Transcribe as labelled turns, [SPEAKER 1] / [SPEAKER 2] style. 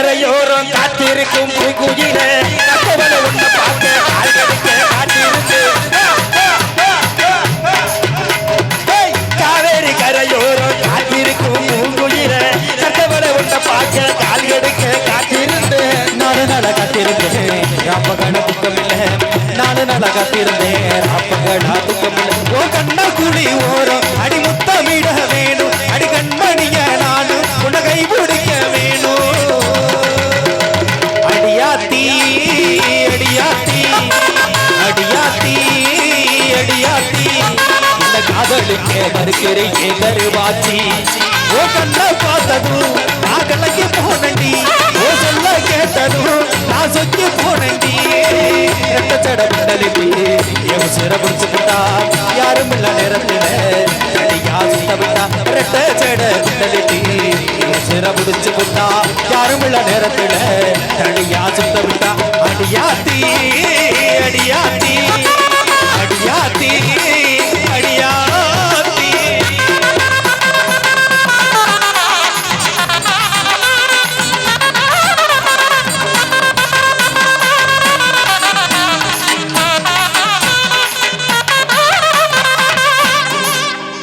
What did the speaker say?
[SPEAKER 1] கரையோரம் காத்திருக்கும் குயில. கட்டவள உன்ன பார்க்க ஆள் காத்திருக்கு. காவேரி கரையோரம் காத்திருக்கும் பூங்குயில கட்டவள உன்ன பார்க்க கால் கிடைக்க காத்திருந்தேன்
[SPEAKER 2] நாலு நாளா காத்திருந்தேன். ராப்பகட துக்கமில்ல. நாலு நாளா காத்திருந்தேன். ராப்பகடா துக்கமில்ல. ஓ கண்ணா குழி ஓரம் அடிமை இந்த காதலுக்கு மறுக்கிறீங்க கருவாச்சி ஓ கண்ண பார்த்ததும் நான் கலங்கி போனண்டி. ஓ சொல்ல கேட்டதும் நான் ரெட்ட சட பிண்டலிப்பி என் சிற யாரும் இல்ல நேரத்துல. அடியா சுத்த ரெட்ட சட பிண்டலிப்பி என் சிற யாரும் இல்ல நேரத்துல. அடியா சுத்த விட்டா அடியாத்தி.